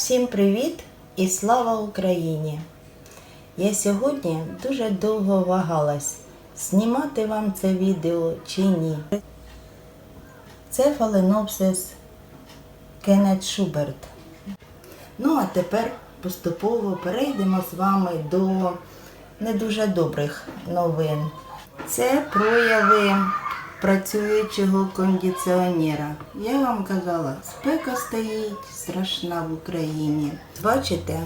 Всім привіт і слава Україні! Я сьогодні дуже довго вагалась, знімати вам це відео чи ні. Це фаленопсис Кеннет Шуберт. Ну а тепер поступово перейдемо з вами до не дуже добрих новин. Це прояви працюючого кондиціонера. Я вам казала, спека стоїть страшна в Україні. Бачите,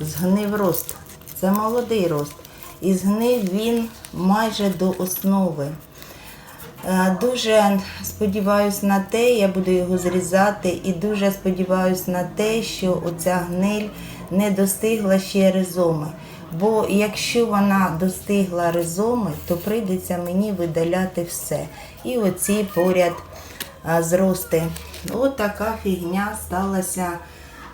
згнив рост. Це молодий рост. І згнив він майже до основи. Е, Дуже сподіваюся на те, я буду його зрізати, і дуже сподіваюся на те, що оця гниль не достигла ще ризоми. Бо якщо вона достигла ризоми, то прийдеться мені видаляти все. І оці поряд зрости. От така фігня сталася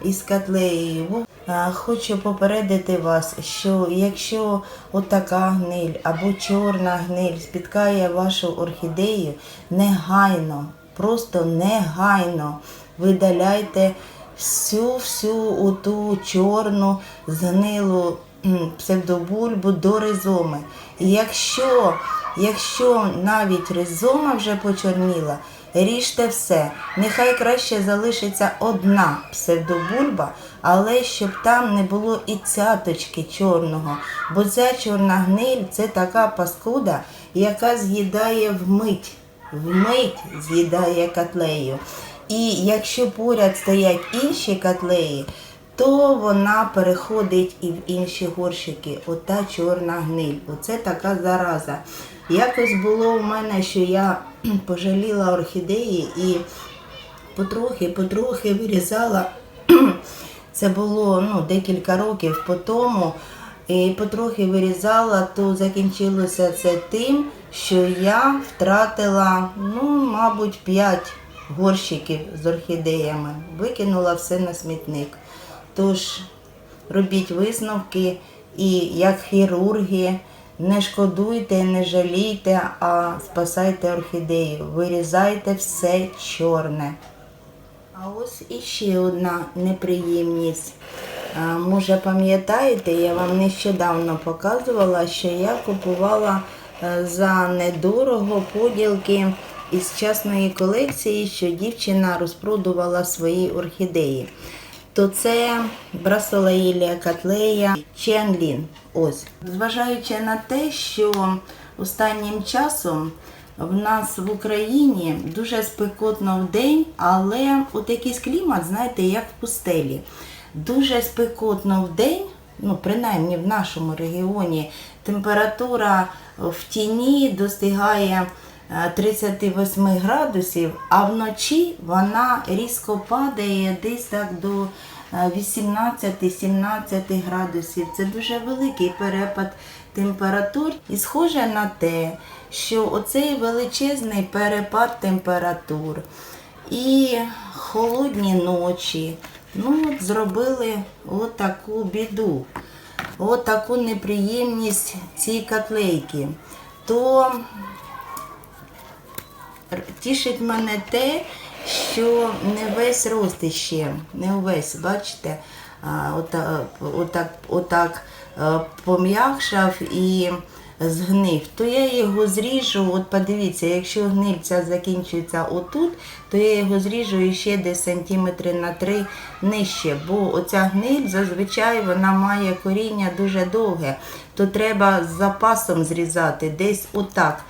із котлеєю. Хочу попередити вас, що якщо отака гниль або чорна гниль спіткає вашу орхідею, негайно, просто негайно видаляйте всю всю оту чорну згнилу псевдобульбу до ризоми. І якщо, якщо навіть ризома вже почорніла, ріжте все. Нехай краще залишиться одна псевдобульба, але щоб там не було і цяточки чорного. Бо ця чорна гниль це така паскуда, яка з'їдає вмить. Вмить з'їдає котлею. І якщо поряд стоять інші котлеї, то вона переходить і в інші горщики. Ота чорна гниль. Оце така зараза. Якось було в мене, що я пожаліла орхідеї і потрохи-потрохи вирізала. Це було ну, декілька років по тому. І потрохи вирізала, то закінчилося це тим, що я втратила, ну, мабуть, 5 горщиків з орхідеями. Викинула все на смітник. Тож робіть висновки і як хірурги, не шкодуйте, не жалійте, а спасайте орхідею. Вирізайте все чорне. А ось іще одна неприємність. Може, пам'ятаєте, я вам нещодавно показувала, що я купувала е, за недорого поділки із частної колекції, що дівчина розпродувала свої орхідеї. То це брасолаїлія котлея Ченлін. Ось. Зважаючи на те, що останнім часом в нас в Україні дуже спекотно в день, але от якийсь клімат, знаєте, як в пустелі. Дуже спекотно в день, ну принаймні в нашому регіоні, температура в тіні достигає 38 градусів, а вночі вона різко падає десь так до е, 18-17 градусів. Це дуже великий перепад температур. І схоже на те, що оцей величезний перепад температур і холодні ночі ну, зробили отаку біду, отаку неприємність цій котлейки. То тішить мене те, що не весь рост не увесь, бачите, отак, отак е, пом'якшав і згнив, то я його зріжу, от подивіться, якщо гнильця закінчується отут, то я його зріжу ще десь сантиметри на три нижче, бо оця гниль зазвичай вона має коріння дуже довге, то треба з запасом зрізати, десь отак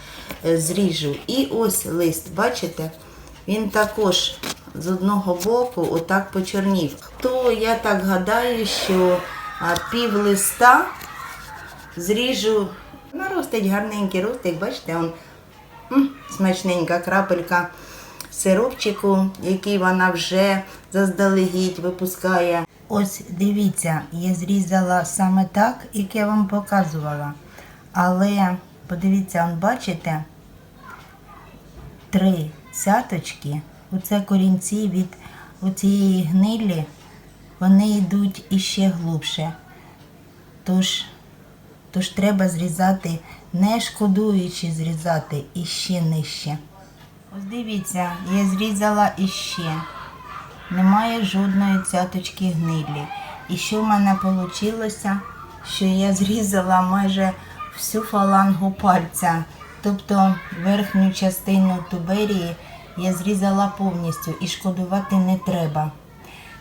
зріжу. І ось лист, бачите? Він також з одного боку отак почорнів. То я так гадаю, що пів листа зріжу. Наростить гарненький ростик, бачите, он смачненька крапелька сиропчику, який вона вже заздалегідь випускає. Ось дивіться, я зрізала саме так, як я вам показувала. Але подивіться, он бачите, три цяточки, оце корінці від оцієї гнилі, вони йдуть іще глибше. Тож, тож треба зрізати, не шкодуючи зрізати іще нижче. Ось дивіться, я зрізала іще. немає жодної цяточки гнилі. І що в мене вийшло? Що я зрізала майже всю фалангу пальця. Тобто верхню частину туберії я зрізала повністю і шкодувати не треба.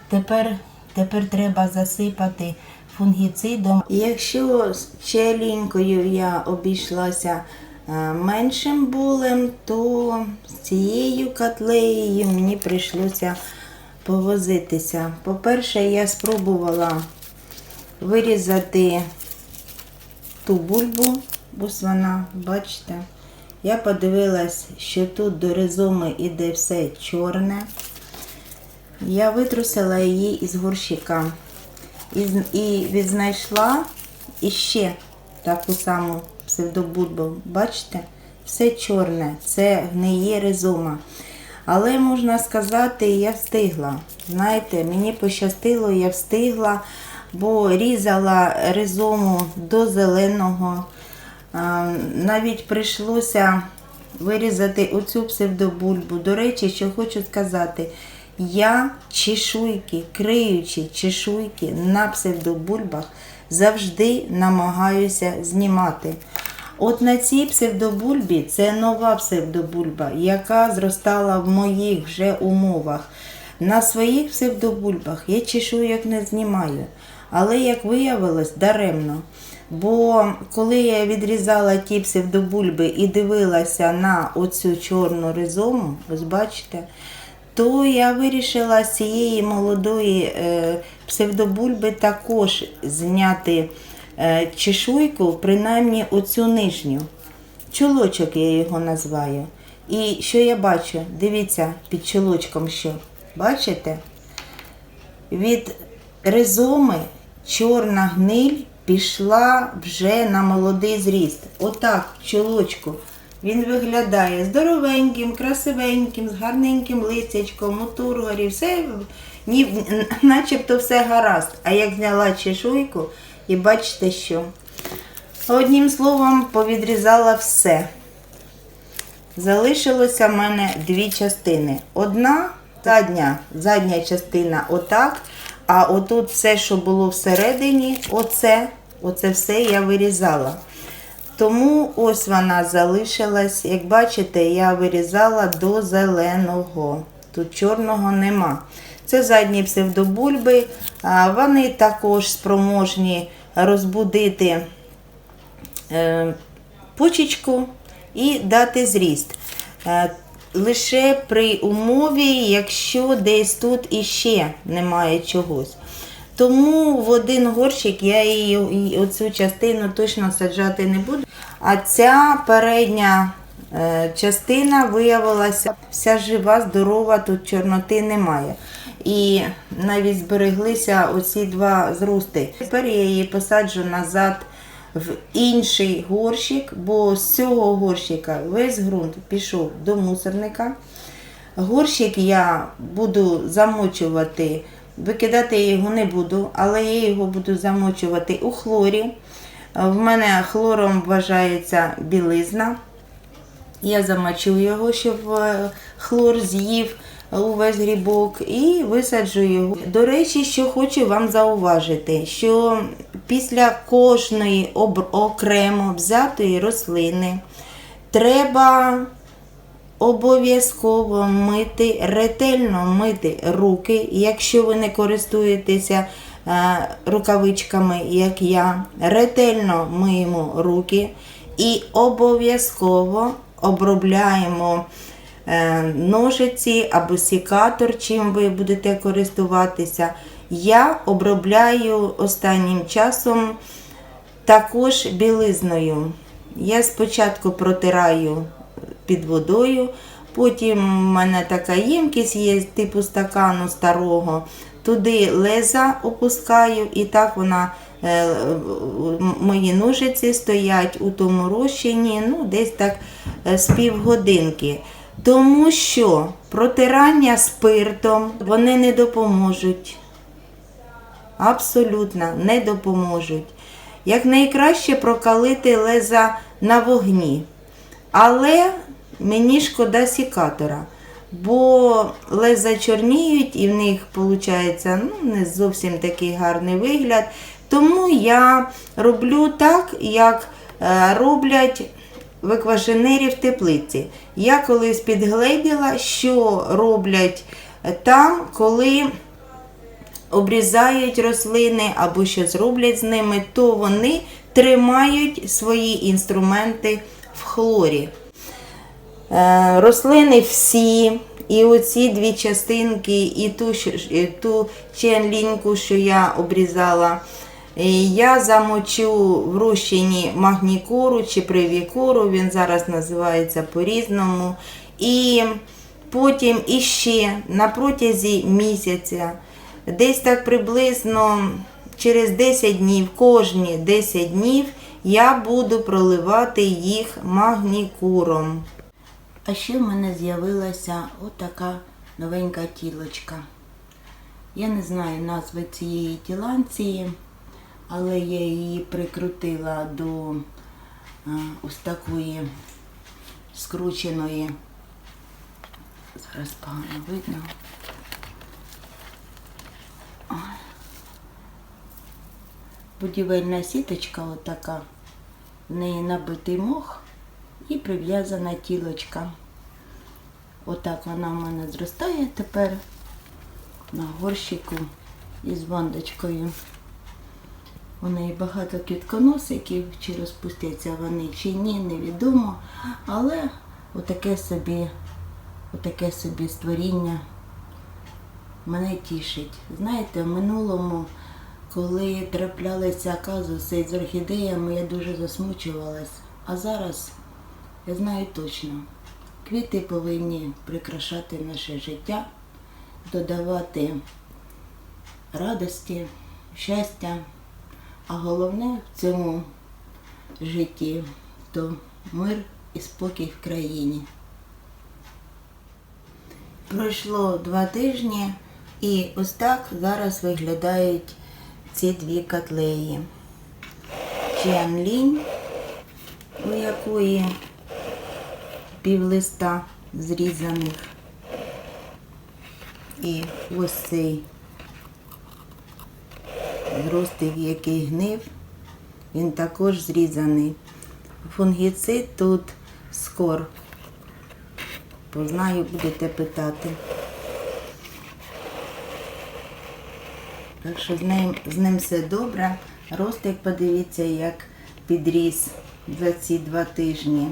Тепер, тепер треба засипати фунгіцидом. Якщо з челінькою я обійшлася е, меншим болем, то з цією котлеєю мені прийшлося повозитися. По-перше, я спробувала вирізати ту бульбу, ось вона, бачите. Я подивилась, що тут до ризоми іде все чорне. Я витрусила її із горщика і, відзнайшла іще таку саму псевдобульбу. Бачите? Все чорне, це гниє ризома. Але можна сказати, я встигла. Знаєте, мені пощастило, я встигла, бо різала ризому до зеленого. Навіть прийшлося вирізати оцю псевдобульбу. До речі, що хочу сказати, я чешуйки, криючи чешуйки на псевдобульбах, завжди намагаюся знімати. От на цій псевдобульбі це нова псевдобульба, яка зростала в моїх вже умовах. На своїх псевдобульбах я чешуйок не знімаю. Але, як виявилось, даремно. Бо коли я відрізала ті псевдобульби і дивилася на оцю чорну ризому, ось бачите, то я вирішила з цієї молодої е, псевдобульби також зняти е, чешуйку, принаймні оцю нижню. Чулочок я його називаю. І що я бачу? Дивіться під чулочком що. Бачите? Від ризоми чорна гниль пішла вже на молодий зріст. Отак, чолочку. Він виглядає здоровеньким, красивеньким, з гарненьким листячком, у тургорі, все ні, начебто все гаразд. А як зняла чешуйку, і бачите що. Одним словом, повідрізала все. Залишилося в мене дві частини. Одна задня, задня частина отак, а отут все, що було всередині, оце, оце все я вирізала. Тому ось вона залишилась. Як бачите, я вирізала до зеленого. Тут чорного нема. Це задні псевдобульби. Вони також спроможні розбудити е, почечку і дати зріст. Лише при умові, якщо десь тут іще немає чогось. Тому в один горщик я її оцю частину точно саджати не буду. А ця передня е, частина виявилася вся жива, здорова, тут чорноти немає. І навіть збереглися оці два зрости. Тепер я її посаджу назад в інший горщик, бо з цього горщика весь ґрунт пішов до мусорника. Горщик я буду замочувати, викидати його не буду, але я його буду замочувати у хлорі. В мене хлором вважається білизна. Я замочу його, щоб е, хлор з'їв увесь грибок і висаджу його. До речі, що хочу вам зауважити, що після кожної окремо взятої рослини треба обов'язково мити, ретельно мити руки, якщо ви не користуєтеся е, рукавичками, як я. Ретельно миємо руки і обов'язково обробляємо ножиці або сікатор, чим ви будете користуватися. Я обробляю останнім часом також білизною. Я спочатку протираю під водою, потім в мене така ємкість є типу стакану старого. Туди леза опускаю, і так вона, е, мої ножиці стоять у тому розчині, ну, десь так е, з півгодинки. Тому що протирання спиртом вони не допоможуть. Абсолютно не допоможуть. Як найкраще прокалити леза на вогні. Але мені шкода сікатора. бо леза чорніють і в них виходить ну, не зовсім такий гарний вигляд. Тому я роблю так, як е, роблять виквашенері в теплиці. Я колись підгледіла, що роблять там, коли обрізають рослини або щось роблять з ними, то вони тримають свої інструменти в хлорі. Е, Рослини всі, і оці дві частинки, і ту, ту ченліньку, що я обрізала, я замочу в розчині магнікору чи привікору, він зараз називається по-різному. І потім іще на протязі місяця, десь так приблизно через 10 днів, кожні 10 днів я буду проливати їх магнікуром. А ще в мене з'явилася отака новенька тілочка. Я не знаю назви цієї тіланції, але я її прикрутила до ось такої скрученої. Зараз погано видно. Будівельна сіточка отака. В неї набитий мох і прив'язана тілочка. Отак вона в мене зростає тепер на горщику із бандочкою. У неї багато квітконосиків, чи розпустяться вони чи ні, невідомо. Але отаке собі, отаке собі створіння мене тішить. Знаєте, в минулому, коли траплялися казуси з орхідеями, я дуже засмучувалась. А зараз я знаю точно, квіти повинні прикрашати наше життя, додавати радості, щастя. А головне в цьому житті то мир і спокій в країні. Пройшло два тижні, і ось так зараз виглядають ці дві котлеї. Чіанлінь, у якої пів листа зрізаних. І ось цей зростик, який гнив, він також зрізаний. Фунгіцид тут скор. Познаю, будете питати. Так що з ним, з ним все добре. Ростик, подивіться, як підріс за ці два тижні.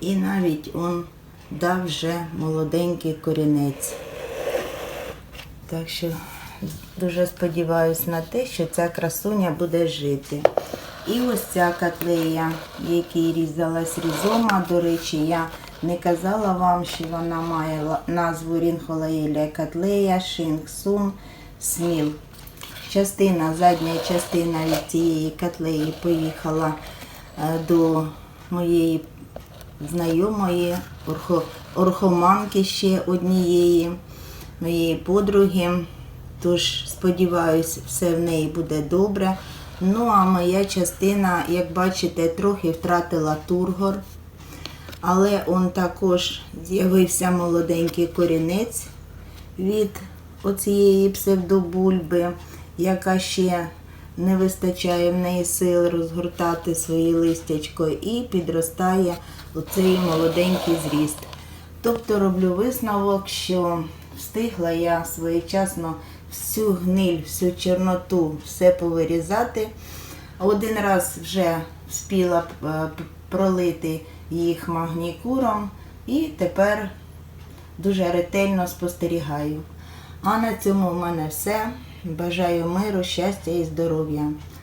І навіть он дав вже молоденький корінець. Так що дуже сподіваюся на те, що ця красуня буде жити. І ось ця котлея, якій різалась різома. До речі, я не казала вам, що вона має назву Рінхолаїля котлея, Шингсум, Сміл. Частина, задня частина від цієї котлеї поїхала е, до моєї знайомої орхоманки ще однієї моєї подруги. Тож, сподіваюсь, все в неї буде добре. Ну, а моя частина, як бачите, трохи втратила тургор. Але он також з'явився молоденький корінець від оцієї псевдобульби, яка ще не вистачає в неї сил розгортати своє листячко і підростає оцей молоденький зріст. Тобто роблю висновок, що встигла я своєчасно всю гниль, всю чорноту, все повирізати. Один раз вже вспіла е, пролити їх магнікуром і тепер дуже ретельно спостерігаю. А на цьому в мене все. Бажаю миру, щастя і здоров'я.